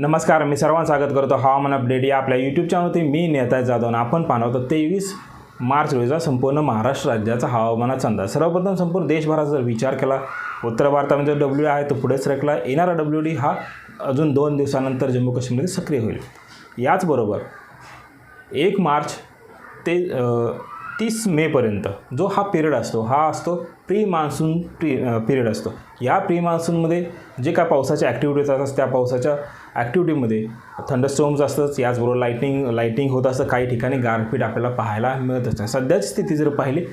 नमस्कार मी सर्वांचं स्वागत करतो हवामान अपडेट या आपल्या यूट्यूब चॅनलवरती मी नेता जाधव आणि आपण पाहणार होतो तेवीस मार्च रोजीचा संपूर्ण महाराष्ट्र राज्याचा हवामानाचा अंदाज. सर्वप्रथम संपूर्ण देशभराचा जर विचार केला उत्तर भारतामध्ये म्हणजे डब्ल्यू आहे तो पुढे सरकला. येणारा डब्ल्यू डी हा अजून दोन दिवसानंतर जम्मू काश्मीरमध्ये सक्रिय होईल. याचबरोबर एक मार्च ते तीस मेपर्यंत जो हा पिरियड असतो हा असतो प्री मान्सून प्री पिरियड असतो. या प्री मान्सूनमध्ये जे काय पावसाच्या ॲक्टिव्हिटीज असतात त्या पावसाच्या ॲक्टिव्हिटीमध्ये थंडरस्टोम्स असतंच याचबरोबर लाईटिंग लाईटिंग होत असतं काही ठिकाणी गारपीट आपल्याला पाहायला मिळत असतं. सध्याची स्थिती जर पाहिली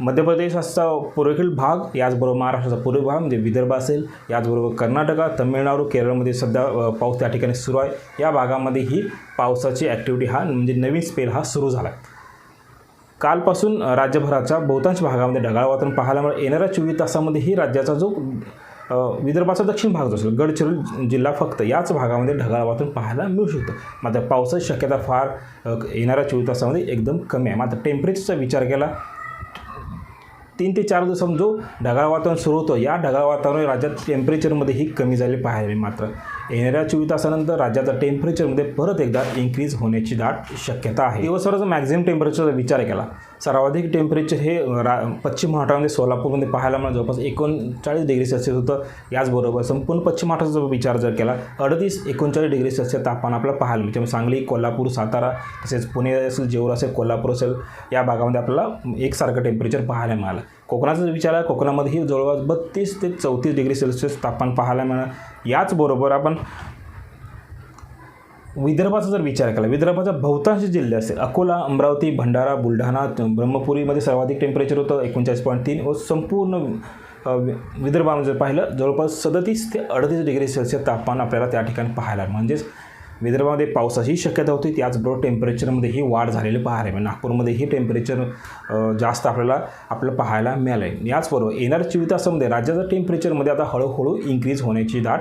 मध्य प्रदेशाचा पूर्वेकडील भाग याचबरोबर महाराष्ट्राचा पूर्व भाग म्हणजे विदर्भ असेल याचबरोबर कर्नाटका तमिळनाडू केरळमध्ये सध्या पाऊस त्या ठिकाणी सुरू आहे. या भागामध्ये ही पावसाची ॲक्टिव्हिटी हा म्हणजे नवीन स्पेल हा सुरू झाला. आहे कालपासून राज्यभराच्या बहुतांश भागामध्ये ढगाळ वातावरण पाहायला येणाऱ्या चोवीस तासामध्येही राज्याचा जो विदर्भाचा दक्षिण भाग जो असेल गडचिरोली जिल्हा फक्त याच भागामध्ये ढगाळ वातावरण पाहायला मिळू शकतं. मात्र पावसाची शक्यता फार येणाऱ्या चोवीस तासामध्ये एकदम कमी आहे. मात्र टेम्परेचरचा विचार केला तीन ते चार दिवसांत जो ढगाळ वातावरण सुरू होतं या ढगाळ वातावरण राज्यात टेम्परेचरमध्येही कमी झाले पाहायला मात्र येणाऱ्या चोवीस तासानंतर राज्याचा टेम्परेचरमध्ये परत एकदा इन्क्रीज होण्याची दाट शक्यता आहे. दिवसभराचा मॅक्झिमम टेम्परेचरचा विचार केला. सर्वाधिक टेम्परेचर हे रा पश्चिम महाराष्ट्रामध्ये सोलापूरमध्ये पाहायला मिळालं. जवळपास एकोणचाळीस डिग्री सेल्सिअस होतं. याचबरोबर संपूर्ण पश्चिम महाराष्ट्राचा विचार जर केला अडतीस एकोणचाळीस डिग्री सेल्सिअस तापमान आपल्याला पाहायला मिळतं. त्यामुळे सांगली कोल्हापूर सातारा तसेच पुणे असेल जेवर असेल कोल्हापूर असेल या भागामध्ये आपल्याला एकसारखं टेम्परेचर पाहायला मिळालं. कोकणाचा विचार आहे कोकणामध्येही जवळपास बत्तीस ते चौतीस डिग्री सेल्सिअस तापमान पाहायला मिळालं. याचबरोबर आपण विदर्भाचा जर विचार केला विदर्भाचा बहुतांश जिल्हे असेल अकोला अमरावती भंडारा बुलढाणा ब्रह्मपुरीमध्ये सर्वाधिक टेम्परेचर होतं एकोणचाळीस पॉईंट तीन. व संपूर्ण विदर्भामध्ये जर पाहिलं जवळपास सदतीस ते अडतीस डिग्री सेल्सिअस तापमान आपल्याला त्या ठिकाणी पाहायला म्हणजेच विदर्भामध्ये पावसाची शक्यता होती त्याचबरोबर टेम्परेचरमध्येही वाढ झालेली पाहायला मिळेल. नागपूरमध्येही टेम्परेचर जास्त आपल्याला आपल्याला पाहायला मिळालं आहे याचबरोबर येणाऱ्या चोवीस तासामध्ये राज्याच्या टेम्परेचरमध्ये आता हळूहळू इन्क्रीज होण्याची दाट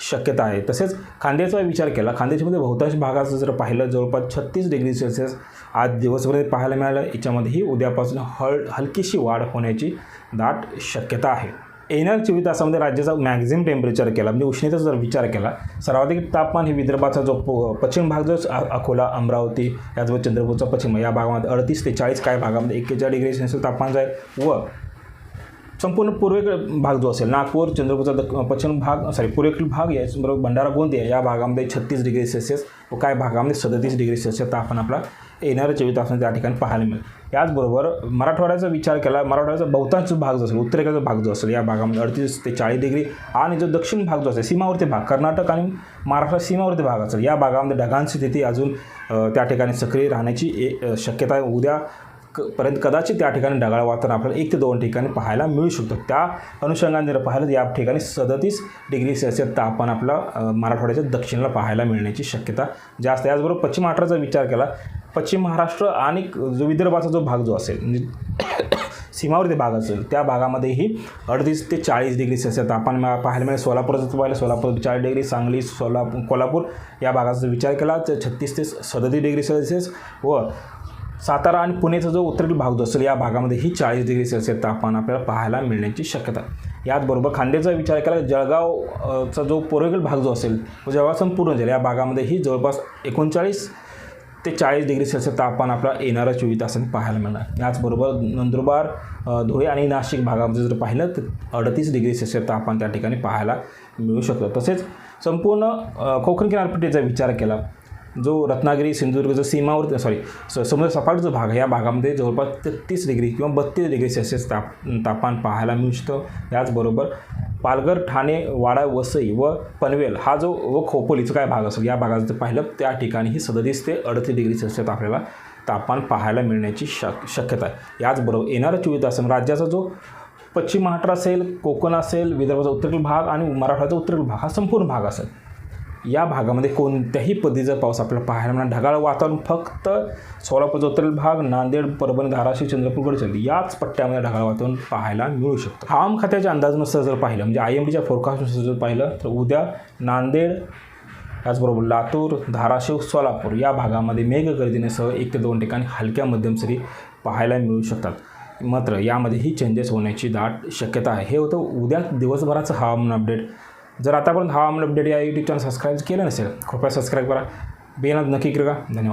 शक्यता आहे. तसेच खांद्याचा विचार केला खांद्याच्यामध्ये बहुतांश भागाचं जर पाहिलं जवळपास छत्तीस डिग्री सेल्सिअस आज दिवसभरात पाहायला मिळालं. याच्यामध्येही उद्यापासून हळ हलकीशी वाढ होण्याची दाट शक्यता आहे. येणार चोवीस तासामध्ये राज्याचा मॅक्झिमम टेम्परेचर केला म्हणजे उष्णतेचा जर विचार केला सर्वाधिक तापमान हे विदर्भाचा जो पश्चिम भाग जो अकोला अमरावती याचबरोबर चंद्रपूरचा पश्चिम या भागामध्ये अडतीस ते चाळीस काय भागामध्ये एक्केचाळीस डिग्री सेल्सिअस तापमान जाईल व संपूर्ण पूर्वेकडे भाग जो असेल नागपूर चंद्रपूरचा दक पश्चिम भाग सॉरी पूर्वेकडील भाग याचबरोबर भंडारा गोंदिया या भागामध्ये छत्तीस डिग्री सेल्सिअस व काय भागामध्ये सदतीस डिग्री सेल्सिअस तापमान आपला येणाऱ्या चोवीस तासांमध्ये त्या ठिकाणी पाहायला मिळेल. याचबरोबर मराठवाड्याचा विचार केला मराठवाड्याचा बहुतांश भाग जो असेल उत्तरेकडचा भाग जो असेल या भागामध्ये अडतीस ते चाळीस डिग्री आणि जो दक्षिण भाग जो असेल सीमावर्ती भाग कर्नाटक आणि महाराष्ट्र सीमावर्ती भाग असेल या भागामध्ये ढगांची स्थिती अजून त्या ठिकाणी सक्रिय राहण्याची ए- शक्यता आहे. उद्या क पर्यंत कदाचित त्या ठिकाणी ढगाळ वातावरण आपल्याला एक ते दोन ठिकाणी पाहायला मिळू शकतो. त्या अनुषंगाने जर पाहिलं तर या ठिकाणी सदतीस डिग्री सेल्सिअस तापमान आपला मराठवाड्याच्या दक्षिणेला पाहायला मिळण्याची शक्यता जास्त आहे. याचबरोबर पश्चिम महाराष्ट्राचा विचार केला पश्चिम महाराष्ट्र आणि जो विदर्भाचा जो भाग जो असेल म्हणजे सीमावर्ती भाग असेल त्या भागामध्येही अडतीस ते चाळीस डिग्री सेल्सिअस तापमान पाहायला मिळेल. सोलापूरचं पाहिलं सोलापूर चाळीस डिग्री सांगली सोलापूर कोल्हापूर या भागाचा विचार केला. तर छत्तीस ते सदतीस डिग्री सेल्सिअस व सातारा आणि पुणेचा जो उत्तरेतील भाग जो असेल या भागामध्ये ही चाळीस डिग्री सेल्सिअस तापमान आपल्याला पाहायला मिळण्याची शक्यता याचबरोबर खांडेचा विचार केला जळगावचा जो पूर्वेकडील भाग जो असेल तो जळगाव संपूर्ण जिल्हा या भागामध्ये ही जवळपास एकोणचाळीस ते चाळीस डिग्री सेल्सिअस तापमान आपल्याला येणारा चोवीस तासांनी पाहायला मिळणार. याचबरोबर नंदुरबार धुळे आणि नाशिक भागामध्ये जर पाहिलं तर अडतीस डिग्री सेल्सिअस तापमान त्या ठिकाणी पाहायला मिळू शकतं. तसेच संपूर्ण कोकण किनारपट्टीचा विचार केला जो रत्नागिरी सिंधुदुर्ग जो सीमावर सॉरी स समुद्र सपाट जो भाग आहे या भागामध्ये जवळपास तेहतीस डिग्री किंवा बत्तीस डिग्री सेल्सिअस ताप तापमान पाहायला मिळू शकतं याचबरोबर पालघर ठाणे वाडा वसई व पनवेल हा जो व खोपोलीचा काय भाग असेल या भागाचं जर पाहिलं त्या ठिकाणीही सदतीस ते अडतीस डिग्री सेल्सिअस आपल्याला तापमान पाहायला मिळण्याची शक शक्यता आहे. याचबरोबर येणाऱ्या चोवीस तासात राज्याचा जो पश्चिम महाराष्ट्र असेल कोकण असेल विदर्भाचा उत्तरेकडील भाग आणि मराठवाड्याचा उत्तरेकडील भाग हा संपूर्ण भाग असेल. या भागामध्ये कोणत्याही पद्धतीचा पाऊस आपल्याला पाहायला मिळणार ढगाळ वातावरण फक्त सोलापूरचा उत्तरेल भाग नांदेड परभणी धाराशिव चंद्रपूर गडचिरोली याच पट्ट्यामध्ये ढगाळ वातावरण पाहायला मिळू शकतं. हवामान खात्याच्या अंदाजानुसार जर पाहिलं म्हणजे आय एम डीच्या फोरकास्टनुसार जर पाहिलं तर उद्या नांदेड त्याचबरोबर लातूर धाराशिव सोलापूर या भागामध्ये मेघगर्जनेसह एक ते दोन ठिकाणी हलक्या मध्यम सरी पाहायला मिळू शकतात. मात्र यामध्येही चेंजेस होण्याची दाट शक्यता आहे. हे होतं उद्या दिवसभराचं हवामान अपडेट जर आतापर्यंत हवामान अपडेट या यूट्यूब चॅनल सबस्क्राईब केलं नसेल कृपया सबस्क्राईब करा. बेनात नक्की करा. धन्यवाद.